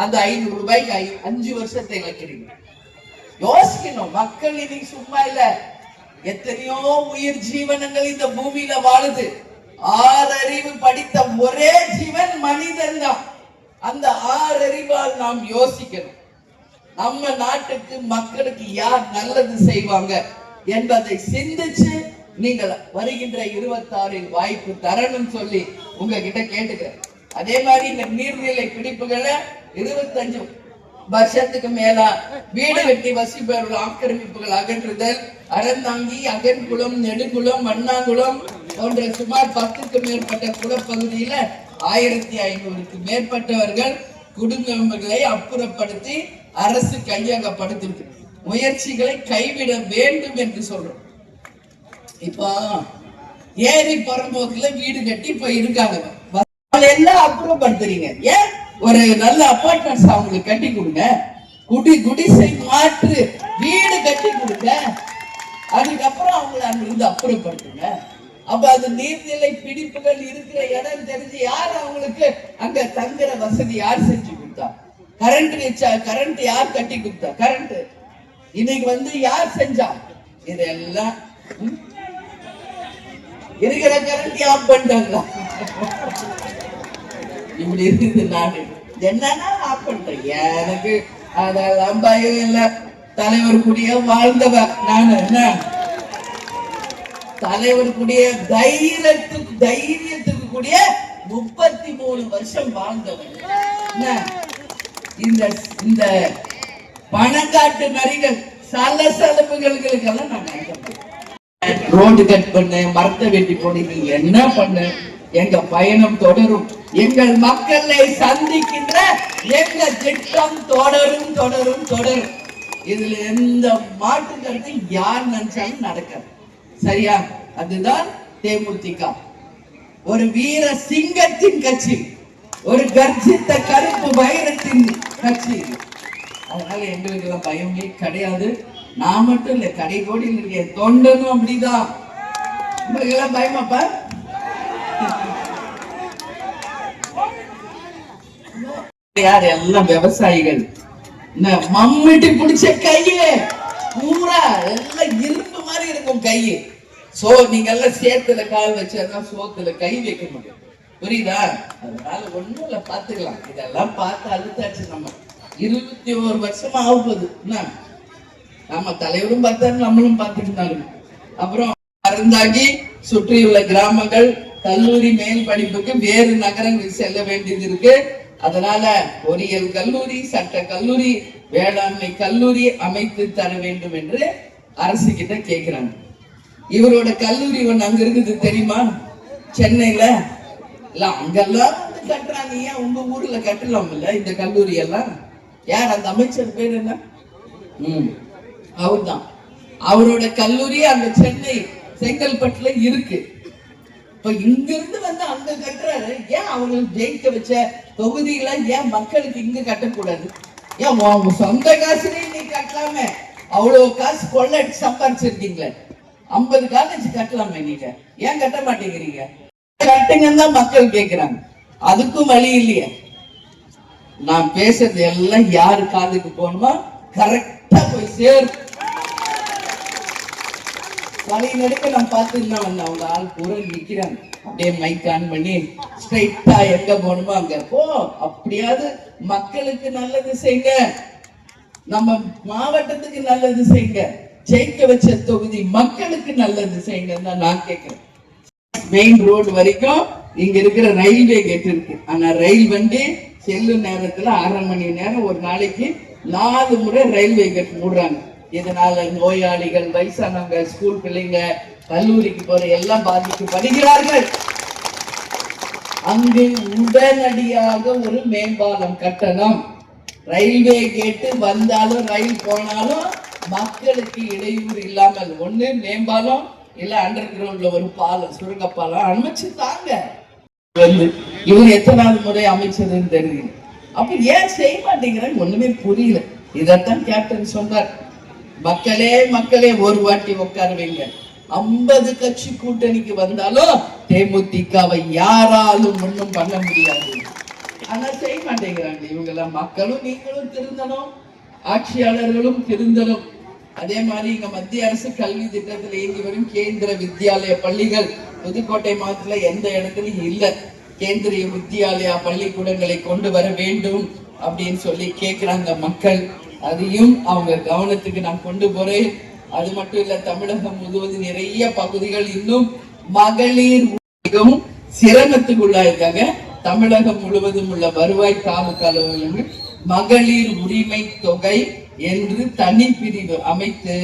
அந்த ஐநூறு ரூபாய்க்கு ஐ- அஞ்சு வருஷத்தை இழக்கிறீங்க. யோசிக்கணும் மக்கள் இன்னைக்கு சும்மா இல்ல. எத்தனையோ உயிர் ஜீவனங்கள் இந்த பூமியில வாழுது. ஆறறிவு படித்த ஒரே ஜீவன் மனிதன் தான். அந்த ஆறறிவால் நாம் யோசிக்கணும். நம்ம நாட்டுக்கு மக்களுக்கு யார் நல்லது செய்வாங்க என்பதை சிந்திச்சு நீங்கள் வருகின்ற இருபத்தாறில் வாய்ப்பு தரணும் சொல்லி உங்ககிட்ட கேட்டுக்கிறேன். அதே மாதிரி இந்த நீர்நிலை பிடிப்புகளை இருபத்தஞ்சு வருஷத்துக்கு மேலா வீடு கட்டி வசிப்பவர்கள் ஆக்கிரமிப்புகள் அகற்றுதல் அறந்தாங்கி அகன்குளம் நெடுங்குளம் மண்ணாங்குளம் போன்ற சுமார் பத்துக்கு மேற்பட்ட குளப்பகுதியில ஆயிரத்தி ஐநூறுக்கு மேற்பட்டவர்கள் குடும்பங்களை அப்புறப்படுத்தி அரசு கையகப்படுத்திருக்கு. முயற்சிகளை கைவிட வேண்டும் என்று சொல்றோம். இப்போ ஏரி புறம்போக்குல வீடு கட்டி இப்ப இருக்காங்க எல்லாம் அப்புறப்படுத்துறீங்க. ஏன்? ஒரு நல்ல அப்பார்ட்மெண்ட்ஸ் அவங்களுக்கு கட்டி கொடுங்க. குடி குடிசை மாற்று வீடு கட்டி கொடுங்க. அதுக்கப்புறம் அவங்களை அங்கிருந்து அப்புறப்படுத்துங்க. அப்ப அது நீர்நிலை பிடிப்புகள் இருக்கிற இடம் தெரிஞ்சு யார் அவங்களுக்கு அங்க தங்குற வசதி யார் செஞ்சு கொடுத்தா? கரண்ட் வச்சா கரண்ட் யார் கட்டி கொடுத்தா? கரண்ட் இன்னைக்கு வந்து யார் செஞ்சா? இதெல்லாம் இருக்கிற கரண்ட் யார் பண்ணிட்டாங்களா இப்படி இருக்குது நாடு என்னன்னா ஆஃப் பண்றேன் எனக்கு அதெல்லாம் பயம் இல்ல. தலைவர் கூடிய வாழ்ந்தவ நானு. என்ன? தலைவர் கூடிய தைரியத்துக்கு தைரியத்துக்கு கூடிய முப்பத்தி மூணு வருஷம் வாழ்ந்தவன் என்ன? இந்த இந்த பணக்காட்டு நரிகள் சலசலப்புகளுக்கெல்லாம் நான் ரோடு கட் பண்ண மரத்தை வெட்டி போடு நீ என்ன பண்ண? எங்க பயணம் தொடரும். எங்கள் மக்களை சந்திக்கின்ற எங்க திட்டம் தொடரும் தொடரும் தொடரும். இதுல எந்த மாற்று கருத்து யார் நினைச்சாலும் நடக்காது. சரியா? அதுதான் தேமுதிக. ஒரு வீர சிங்கத்தின் கட்சி ஒரு கர்ஜித்த கருப்பு வைரத்தின் கட்சி. அதனால எங்களுக்கு எல்லாம் பயமே கிடையாது. நான் மட்டும் இல்ல கடை கோடியில் இருக்க தொண்டனும் அப்படிதான். உங்களுக்கு எல்லாம் பயமாப்பா? யார்? எல்லாம் விவசாயிகள். என்ன பிடிச்ச கையே பூரா எல்லாம் இரும்பு மாதிரி இருக்கும் கையே. சோ நீங்க எல்லாம் சேத்துல கால் வச்சாதான் சோத்துல கை வைக்க முடியும். புரியுதா? அதனால ஒண்ணும் இல்ல பாத்துக்கலாம் இதெல்லாம் பார்த்து அழுத்தாச்சு நம்ம. இருபத்தி ஒரு வருஷமா ஆக போகுது என்ன? நம்ம தலைவரும் பார்த்தாரு நம்மளும் பார்த்துட்டு அப்புறம் அறந்தாங்கி சுற்றியுள்ள கிராமங்கள் கல்லூரி மேல் படிப்புக்கு வேறு நகரங்களுக்கு செல்ல வேண்டியது இருக்கு. அதனால பொறியியல் கல்லூரி சட்ட கல்லூரி வேளாண்மை கல்லூரி அமைத்து தர வேண்டும் என்று அரசு கிட்ட கேட்கிறாங்க இவரோட கல்லூரி ஒண்ணு அங்க இருக்குது தெரியுமா? சென்னையில. இல்ல அங்கெல்லாம் வந்து கட்டுறாங்க. ஏன் உங்க ஊர்ல கட்டலாம் இல்ல இந்த கல்லூரி எல்லாம்? யார் அந்த அமைச்சர் பேர் என்ன? ம் அவர்தான். அவரோட கல்லூரி அந்த சென்னை செங்கல்பட்டுல இருக்கு. இப்ப இங்க இருந்து வந்து அங்க கட்டுறாரு. ஏன் அவங்க ஜெயிக்க வச்ச தொகுதியில ஏன் மக்களுக்கு இங்க கட்டக்கூடாது? ஏன் உங்க சொந்த காசுலயே நீ கட்டலாமே? அவ்வளவு காசு கொள்ளடி சம்பாரிச்சிருக்கீங்களே. ஐம்பது காலேஜ் கட்டலாமே நீங்க. ஏன் கட்ட மாட்டேங்கிறீங்க? கட்டுங்கன்னு தான் மக்கள் கேட்கிறாங்க அதுக்கும் வழி இல்லையே. நான் பேசுறது எல்லாம் யாரு காதுக்கு போகணுமா? கரெக்டா போய் சேரும். வழி நடுக்க நம்ம பார்த்துட்டு அவங்க ஆள் பூரா நிக்கிறாங்க. அப்படியே மைக் ஆன் பண்ணி ஸ்ட்ரைட்டா எங்க போகணுமோ அங்க போ. அப்படியாவது மக்களுக்கு நல்லது செய்யுங்க நம்ம மாவட்டத்துக்கு நல்லது செய்யுங்க ஜெயிக்க வச்ச தொகுதி மக்களுக்கு நல்லது செய்யுங்கன்னு தான் நான் கேட்கிறேன் மெயின் ரோடு வரைக்கும் இங்க இருக்கிற ரயில்வே கேட் இருக்கு. ஆனா ரயில் வண்டி செல்லும் நேரத்துல அரை மணி நேரம் ஒரு நாளைக்கு நாலு முறை ரயில்வே கேட் மூடுறாங்க இதனால நோயாளிகள் வயசானவங்க ஸ்கூல் பிள்ளைங்க கல்லூரிக்கு போற எல்லாம் பாதிக்கப்படுகிறார்கள் அங்கு உடனடியாக ஒரு மேம்பாலம் கட்டணம். ரயில்வே கேட்டு வந்தாலும் ரயில் போனாலும் மக்களுக்கு இடையூறு இல்லாமல் ஒண்ணு மேம்பாலம் இல்ல அண்டர் கிரவுண்ட்ல ஒரு பாலம் சுரங்கப்பாலம் அமைச்சு தாங்க. வந்து இவர் எத்தனாவது முறை அமைச்சதுன்னு தெரியுது. அப்ப ஏன் செய்ய மாட்டேங்கிறாங்க? ஒண்ணுமே புரியல. இதத்தான் கேப்டன் சொன்னார். மக்களே மக்களே ஒரு வாட்டி உட்காருவீங்க. ஐம்பது கட்சி கூட்டணிக்கு வந்தாலும் தேமுதிகவை யாராலும் ஒண்ணும் பண்ண முடியாது. ஆனா செய்ய மாட்டேங்கிறாங்க. இவங்க மக்களும் நீங்களும் திருந்தணும். ஆட்சியாளர்களும் திருந்தணும். அதே மாதிரி இங்க மத்திய அரசு கல்வி திட்டத்தில் இயங்கி வரும் கேந்திர வித்யாலய பள்ளிகள் புதுக்கோட்டை மாவட்டத்துல எந்த இடத்துலயும் இல்ல. கேந்திரிய வித்யாலயா பள்ளிக்கூடங்களை கொண்டு வர வேண்டும் அப்படின்னு சொல்லி கேக்குறாங்க மக்கள். அதையும் அவங்க கவனத்துக்கு நான் கொண்டு போறேன். அது மட்டும் இல்ல தமிழகம் முழுவதும் நிறைய பகுதிகள் இன்னும் மகளிர் மிகவும் சிரமத்துக்குள்ளாயிருக்காங்க தமிழகம் முழுவதும் உள்ள வருவாய் தாலுகா அலுவலர்கள் மகளிர் உரிமை தொகை என்று தனி பிரிவு அமைத்து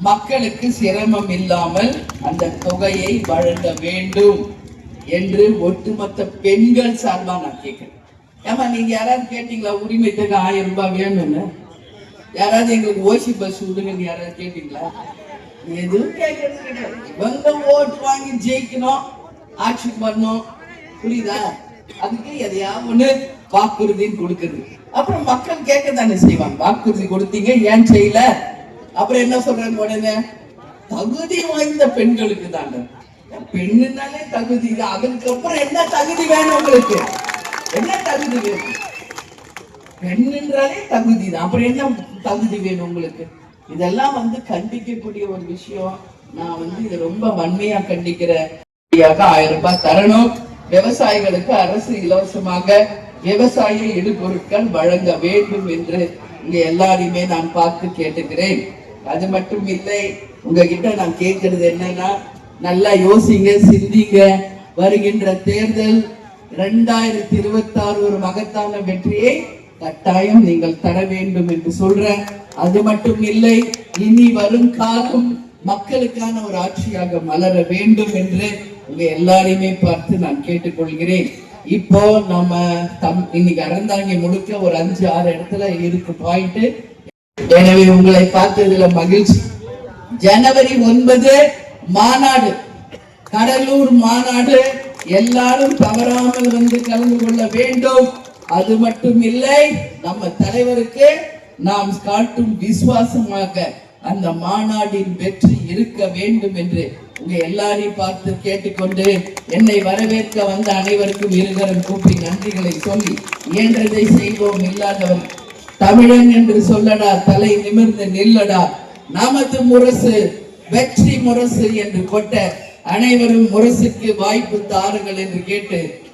மக்களுக்கு சிரமம் இல்லாமல் அந்த தொகையை வழங்க வேண்டும் என்று ஒட்டுமொத்த பெண்கள் சார்பா நான் கேட்கிறேன். ஏமா நீங்க யாராவது கேட்டீங்களா? உரிமை தொகை ஆயிரம் ரூபாய் வேணும்னு? யாராவது எங்களுக்கு ஓசி பஸ் விடுங்கன்னு யாராவது கேட்டீங்களா? எதுவும் கேட்கறது கிடையாது இவங்க ஓட்டு வாங்கி ஜெயிக்கணும் ஆட்சி பண்ணும் புரியுதா? அதுக்கு எதையாவது ஒண்ணு? வாக்குறுதின்னு கொடுக்குறது அப்புறம் மக்கள் கேட்க தானே செய்வாங்க. வாக்குறுதி கொடுத்தீங்க ஏன் செய்யல? அப்புறம் என்ன சொல்றாங்க உடனே? தகுதி வாய்ந்த பெண்களுக்கு தாங்க. பெண்ணுனாலே தகுதி. தான் அதுக்கப்புறம் என்ன தகுதி வேணும் உங்களுக்கு? என்ன தகுதி வேணும்? பெண்ணுன்றாலே தகுதி தான். அப்புறம் என்ன தகுதி வேணும் உங்களுக்கு? இதெல்லாம் வந்து கண்டிக்கக்கூடிய ஒரு விஷயம். நான் வந்து இதை ரொம்ப வன்மையா கண்டிக்கிறேன் ஆயிரம் ரூபாய் தரணும். விவசாயிகளுக்கு அரசு இலவசமாக விவசாய இடுபொருட்கள் வழங்க வேண்டும் என்று இங்க எல்லாரையுமே நான் பார்த்து கேட்டுக்கிறேன். அது மட்டும் இல்லை உங்ககிட்ட நான் கேட்கறது என்னன்னா நல்லா யோசிங்க சிந்திங்க. வருகின்ற தேர்தல் இரண்டாயிரத்தி இருபத்தி ஆறு ஒரு மகத்தான வெற்றியை கட்டாயம் நீங்கள் தர வேண்டும் என்று சொல்றேன் அது மட்டும் இல்லை இனி வரும் காலம் மக்களுக்கான ஒரு ஆட்சியாக மலர வேண்டும் என்று உங்க எல்லாரையுமே பார்த்து நான் கேட்டுக்கொள்கிறேன். இப்போ நம்ம தம் இன்னைக்கு அறந்தாங்க முழுக்க ஒரு அஞ்சு ஆறு இடத்துல இருக்கு பாயிண்ட் எனவே உங்களை பார்த்ததுல மகிழ்ச்சி. ஜனவரி ஒன்பது மாநாடு. கடலூர் மாநாடு. எல்லாரும் தவறாமல் வந்து கலந்து கொள்ள வேண்டும். அது மட்டும் இல்லை நம்ம தலைவருக்கு நாம் காட்டும் விசுவாசமாக அந்த மாநாடின் வெற்றி இருக்க வேண்டும் என்று உங்க எல்லாரையும் பார்த்து கேட்டுக்கொண்டு என்னை வரவேற்க வந்த அனைவருக்கும் இருகரம் கூப்பி நன்றிகளை சொல்லி இயன்றதை செய்வோம் இல்லாதவர் தமிழன் என்று சொல்லடா தலை நிமிர்ந்து நில்லடா. நமது முரசு வெற்றி முரசு என்று கொட்ட அனைவரும் முரசுக்கு வாய்ப்பு தாருங்கள் என்று கேட்டு